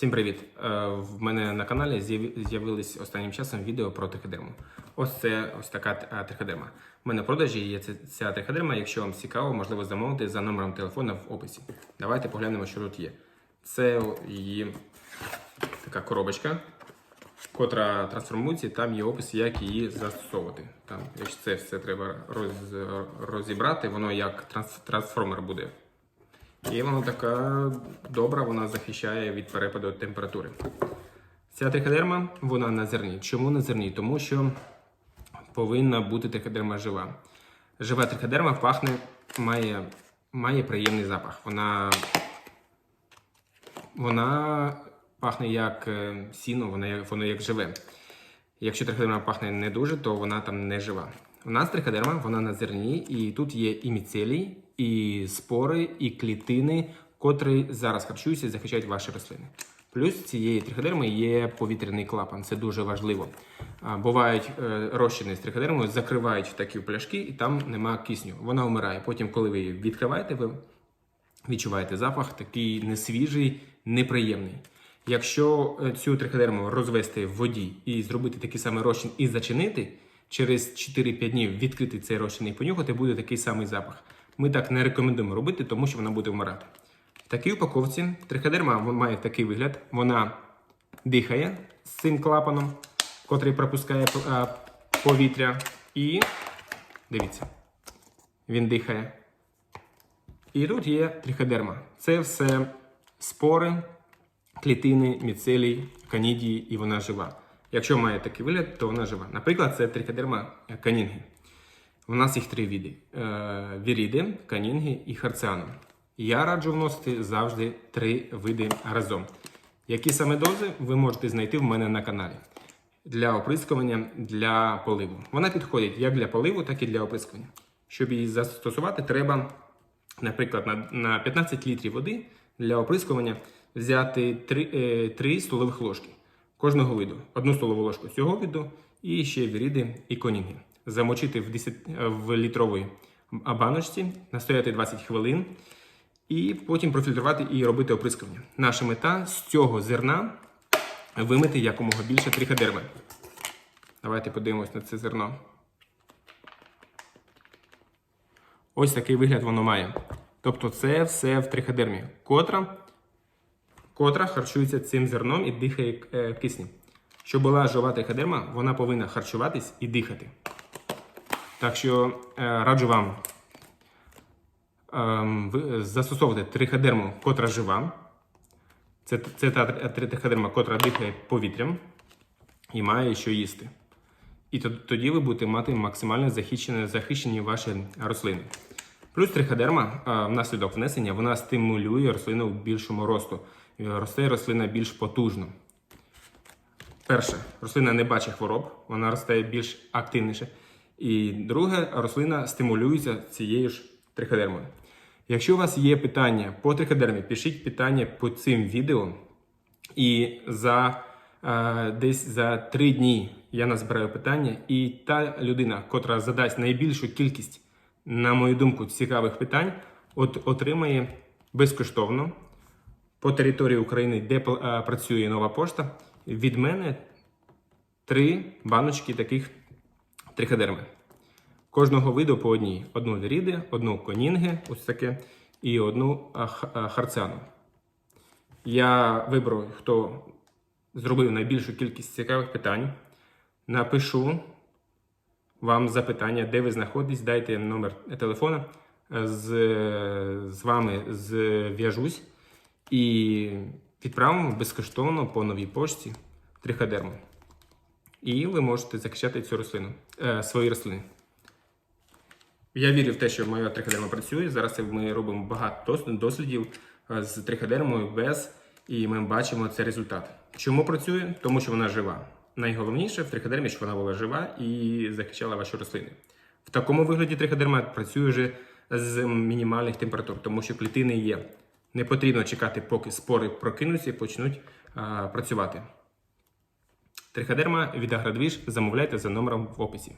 Всім привіт! Е, В мене на каналі з'яв- з'явились останнім часом відео про триходерму. Ось це ось така е, триходерма. У мене в продажі є ця, триходерма. Якщо вам цікаво, можливо замовити за номером телефона в описі. Давайте поглянемо, що тут є. Це її така коробочка, котра трансформується, там є опис, як її застосовувати. Там, це все треба роз, розібрати, воно як транс, трансформер буде. І вона така добра, вона захищає від перепаду температури. Ця триходерма, вона на зерні. Чому на зерні? Тому що повинна бути триходерма жива. Жива триходерма пахне, має, має приємний запах. Вона, вона пахне як е, сіно, вона, воно як живе. Якщо триходерма пахне не дуже, то вона там не жива. У нас триходерма, вона на зерні, і тут є і міцелій, і спори, і клітини, котрі зараз харчуються і захищають ваші рослини. Плюс цієї триходерми є повітряний клапан, це дуже важливо. Бувають е, розчини з триходермою, закривають такі пляшки, і там нема кисню. Вона вмирає. Потім, коли ви її відкриваєте, ви відчуваєте запах такий несвіжий, неприємний. Якщо е, цю триходерму розвести в воді і зробити такий самий розчин і зачинити, через 4-5 днів відкрити цей розчин і понюхати, буде такий самий запах. Ми так не рекомендуємо робити, тому що вона буде вмирати. В такій упаковці триходерма має такий вигляд. Вона дихає з цим клапаном, котрий пропускає е, повітря. І дивіться, він дихає. І тут є триходерма. Це все спори, клітини, міцелій, канідії, і вона жива. Якщо має такий вигляд, то вона жива. Наприклад, це триходерма канінги. У нас їх три види: Е, віріди, канінги і харціану. Я раджу вносити завжди три види разом. Які саме дози ви можете знайти в мене на каналі для оприскування для поливу. Вона підходить як для поливу, так і для оприскування. Щоб її застосувати, треба, наприклад, на, на 15 літрів води для оприскування взяти 3, 3 столових ложки кожного виду. Одну столову ложку цього виду і ще віріди і конінги. Замочити в, 10, в літровій баночці, настояти 20 хвилин і потім профільтрувати і робити оприскування. Наша мета з цього зерна вимити якомога більше триходерми. Давайте подивимось на це зерно. Ось такий вигляд воно має. Тобто це все в триходермі, котра, котра харчується цим зерном і дихає е, киснем. Щоб була жива триходерма, вона повинна харчуватись і дихати. Так що е, раджу вам ем, застосовувати триходерму, котра жива. Це, це та три- триходерма, котра дихає повітрям і має що їсти. І тоді ви будете мати максимально захищені, захищені ваші рослини. Плюс триходерма а, внаслідок внесення вона стимулює рослину в більшому росту. Росте рослина більш потужно. Перше, рослина не бачить хвороб, вона росте більш активніше. І друге, рослина стимулюється цією ж триходермою. Якщо у вас є питання по триходермі, пишіть питання по цим відео. І за е, десь за три дні я назбираю питання, і та людина, котра задасть найбільшу кількість, на мою думку, цікавих питань, от отримає безкоштовно по території України, де е, працює нова пошта, від мене три баночки таких триходерми. Кожного виду по одній. Одну віріди, одну конінги, ось таке, і одну а, х- а, харціану. Я виберу, хто зробив найбільшу кількість цікавих питань. Напишу вам запитання, де ви знаходитесь, дайте номер телефона. З, з вами зв'яжусь і відправимо безкоштовно по новій пошті триходерму. І ви можете захищати цю рослину, е, свої рослини. Я вірю в те, що моя триходерма працює. Зараз ми робимо багато дослідів е, з триходермою без, і ми бачимо цей результат. Чому працює? Тому що вона жива. Найголовніше в триходермі, що вона була жива і захищала ваші рослини. В такому вигляді триходерма працює вже з мінімальних температур, тому що клітини є. Не потрібно чекати, поки спори прокинуться і почнуть а, працювати. Триходерма від Агродвіж замовляйте за номером в описі.